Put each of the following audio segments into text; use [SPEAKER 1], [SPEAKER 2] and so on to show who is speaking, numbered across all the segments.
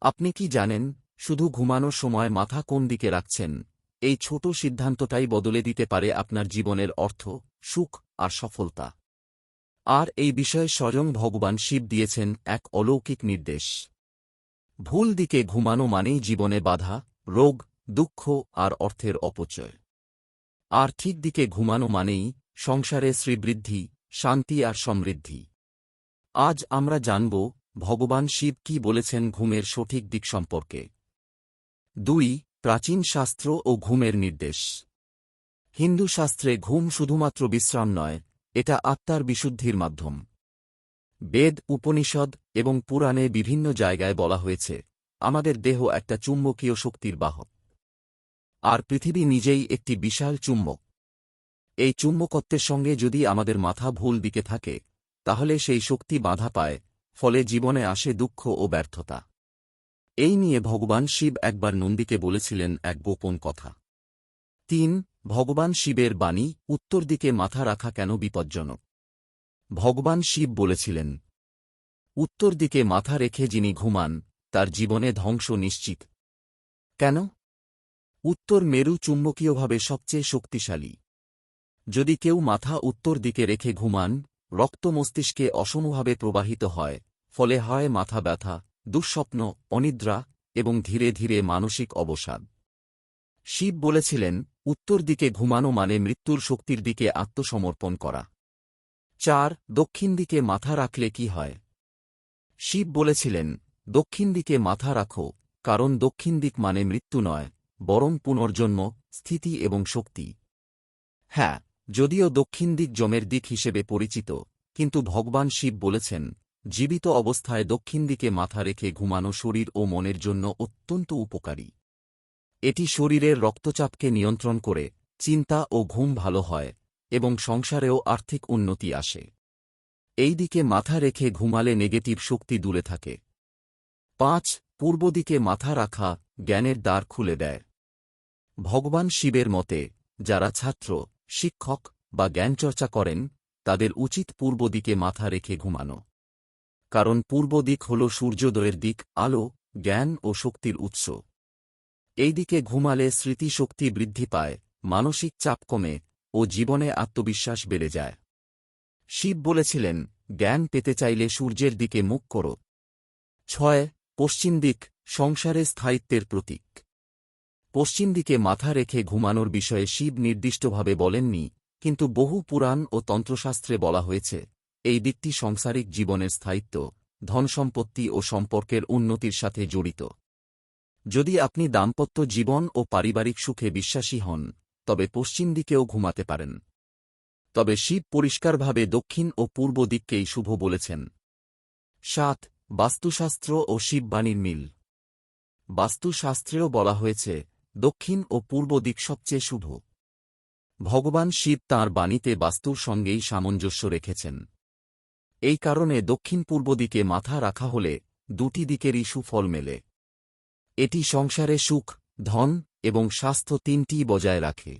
[SPEAKER 1] আপনি কি জানেন, শুধু ঘুমানোর সময় মাথা কোন দিকে রাখছেন? এই ছোট সিদ্ধান্তটাই বদলে দিতে পারে আপনার জীবনের অর্থ, সুখ আর সফলতা। আর এই বিষয়ে স্বয়ং ভগবান শিব দিয়েছেন এক অলৌকিক নির্দেশ। ভুল দিকে ঘুমানো মানেই জীবনে বাধা, রোগ, দুঃখ আর অর্থের অপচয়। আর ঠিক দিকে ঘুমানো মানেই সংসারে শ্রীবৃদ্ধি, শান্তি আর সমৃদ্ধি। আজ আমরা জানব ভগবান শিব কি বলেছেন ঘুমের সঠিক দিক সম্পর্কে? দুই, প্রাচীন শাস্ত্র ও ঘুমের নির্দেশ। হিন্দু শাস্ত্রে ঘুম শুধুমাত্র বিশ্রাম নয়, এটা আত্মার বিশুদ্ধির মাধ্যম। বেদ, উপনিষদ এবং পুরাণে বিভিন্ন জায়গায় বলা হয়েছে, আমাদের দেহ একটা চুম্বকীয় শক্তির বাহক। আর পৃথিবী নিজেই একটি বিশাল চুম্বক। এই চুম্বকত্বের সঙ্গে যদি আমাদের মাথা ভুল দিকে থাকে, তাহলে সেই শক্তি বাধা পায় ফলে জীবনে আসে দুঃখ ও ব্যর্থতা। এই নিয়ে ভগবান শিব একবার নন্দীকে বলেছিলেন এক গোপন কথা। তিন, ভগবান শিবের বাণী উত্তর দিকে মাথা রাখা কেন বিপজ্জনক? ভগবান শিব বলেছিলেন, উত্তর দিকে মাথা রেখে যিনি ঘুমান, তার জীবনে ধ্বংস নিশ্চিত। কেন? উত্তর মেরু চুম্বকীয়ভাবে সবচেয়ে শক্তিশালী। যদি কেউ মাথা উত্তর দিকে রেখে ঘুমান, রক্ত মস্তিষ্কে অসমভাবে প্রবাহিত হয় ফলে হয় মাথা ব্যথা, দুঃস্বপ্ন, অনিদ্রা এবং ধীরে ধীরে মানসিক অবসাদ। শিব বলেছিলেন, উত্তর দিকে ঘুমানো মানে মৃত্যুর শক্তির দিকে আত্মসমর্পণ করা। চার, দক্ষিণ দিকে মাথা রাখলে কি হয়? শিব বলেছিলেন, দক্ষিণ দিকে মাথা রাখো, কারণ দক্ষিণ দিক মানে মৃত্যু নয়, বরং পুনর্জন্ম, স্থিতি এবং শক্তি। হ্যাঁ যদিও দক্ষিণ দিক জমের দিক হিসেবে পরিচিত, কিন্তু ভগবান শিব বলেছেন জীবিত অবস্থায় দক্ষিণ দিকে মাথা রেখে ঘুমানো শরীর ও মনের জন্য অত্যন্ত উপকারী। এটি শরীরের রক্তচাপকে নিয়ন্ত্রণ করে, চিন্তা ও ঘুম ভালো হয়, এবং সংসারেও আর্থিক উন্নতি আসে। এই দিকে মাথা রেখে ঘুমালে নেগেটিভ শক্তি দূরে থাকে। পাঁচ, পূর্ব দিকে মাথা রাখা জ্ঞানের দ্বার খুলে দেয়। ভগবান শিবের মতে, যারা ছাত্র, শিক্ষক বা জ্ঞানচর্চা করেন, তাদের উচিত পূর্ব দিকে মাথা রেখে ঘুমানো। কারণ পূর্ব দিক হল সূর্যোদয়ের দিক, আলো, জ্ঞান ও শক্তির উৎস। এই দিকে ঘুমালে স্মৃতিশক্তি বৃদ্ধি পায়, মানসিক চাপ কমে ও জীবনে আত্মবিশ্বাস বেড়ে যায়। শিব বলেছিলেন, জ্ঞান পেতে চাইলে সূর্যের দিকে মুখ করো। ছয়, পশ্চিম দিক, সংসারে স্থায়িত্বের প্রতীক। পশ্চিম দিকে মাথা রেখে ঘুমানোর বিষয়ে শিব নির্দিষ্টভাবে বলেননি, কিন্তু বহু পুরাণ ও তন্ত্রশাস্ত্রে বলা হয়েছে। এই দিকটি সংসারিক জীবনের স্থায়িত্ব ধনসম্পত্তি ও সম্পর্কের উন্নতির সাথে জড়িত। যদি আপনি দাম্পত্য জীবন ও পারিবারিক সুখে বিশ্বাসী হন, তবে পশ্চিম দিকেও ঘুমাতে পারেন। তবে শিব পরিষ্কারভাবে দক্ষিণ ও পূর্ব দিককেই শুভ বলেছেন। সাত, বাস্তুশাস্ত্র ও শিববাণীর মিল। বাস্তুশাস্ত্রেও বলা হয়েছে, দক্ষিণ ও পূর্ব দিক সবচেয়ে শুভ। ভগবান শিব তাঁর বাণীতে বাস্তুর সঙ্গেই সামঞ্জস্য রেখেছেন। এই কারণে দক্ষিণ পূর্ব দিকে মাথা রাখা হলে দুটি দিকেরই সুফল মেলে। এটি সংসারে সুখ, ধন এবং স্বাস্থ্য তিনটিই বজায় রাখে।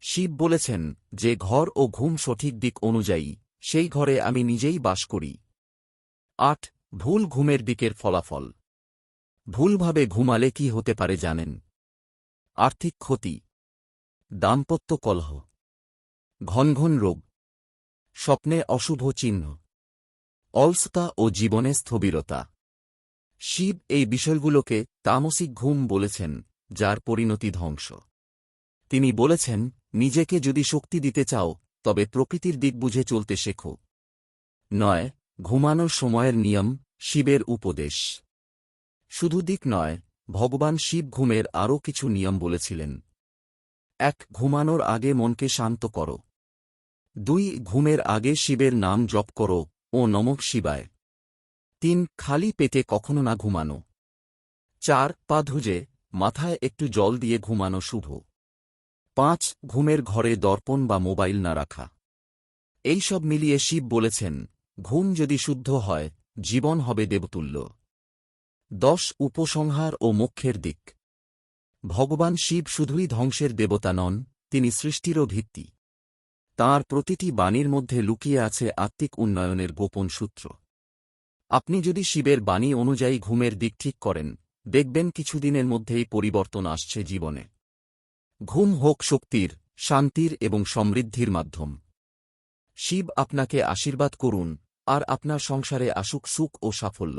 [SPEAKER 1] শিব বলেছেন যে ঘর ও ঘুম সঠিক দিক অনুযায়ী, সেই ঘরে আমি নিজেই বাস করি। আট, ভুল ঘুমের দিকের ফলাফল। ভুলভাবে ঘুমালে কি হতে পারে জানেন? আর্থিক ক্ষতি। দাম্পত্য কলহ। ঘন ঘন রোগ। স্বপ্নে অশুভ চিহ্ন। অলসতা ও জীবনে স্থবিরতা। শিব এই বিষয়গুলোকে তামসিক ঘুম বলেছেন, যার পরিণতি ধ্বংস। তিনি বলেছেন, নিজেকে যদি শক্তি দিতে চাও, তবে প্রকৃতির দিক বুঝে চলতে শেখো। নয়, ঘুমানোর সময়ের নিয়ম, শিবের উপদেশ। শুধু দিক নয়, ভগবান শিব ঘুমের আরও কিছু নিয়ম বলেছিলেন। এক, ঘুমানোর আগে মনকে শান্ত করো। দুই, ঘুমের আগে শিবের নাম জপ করো, ও নমক শিবায়। তিন, খালি পেটে কখনো না ঘুমানো। চার পা ধুজে মাথায় একটু জল দিয়ে ঘুমানো শুভ। পাঁচ, ঘুমের ঘরে দর্পণ বা মোবাইল না রাখা। এই সব মিলিয়ে শিব বলেছেন, ঘুম যদি শুদ্ধ হয়, জীবন হবে দেবতুল্য। দশ, উপসংহার ও মোক্ষের দিক। ভগবান শিব শুধুই ধ্বংসের দেবতা নন, তিনি সৃষ্টিরও ভিত্তি। তাঁর প্রতিটি বাণীর মধ্যে লুকিয়ে আছে আত্মিক উন্নয়নের গোপন সূত্র। আপনি যদি শিবের বাণী অনুযায়ী ঘুমের দিক ঠিক করেন, দেখবেন কিছুদিনের মধ্যেই পরিবর্তন আসছে জীবনে। ঘুম হোক শক্তির, শান্তির এবং সমৃদ্ধির মাধ্যম। শিব আপনাকে আশীর্বাদ করুন, আর আপনার সংসারে আসুক সুখ ও সাফল্য।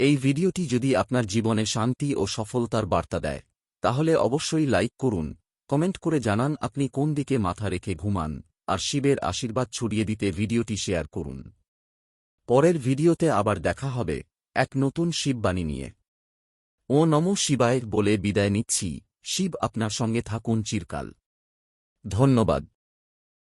[SPEAKER 1] এই ভিডিওটি যদি আপনার জীবনে শান্তি ও সফলতার বার্তা দেয়, তাহলে অবশ্যই লাইক করুন কমেন্ট করে জানান আপনি কোন দিকে মাথা রেখে ঘুমান, আর শিবের আশীর্বাদ ছড়িয়ে দিতে ভিডিওটি শেয়ার করুন। পরের ভিডিওতে আবার দেখা হবে এক নতুন শিববাণী নিয়ে। ও নম শিবায় বলে বিদায় নিচ্ছি, শিব আপনার সঙ্গে থাকুন চিরকাল। ধন্যবাদ।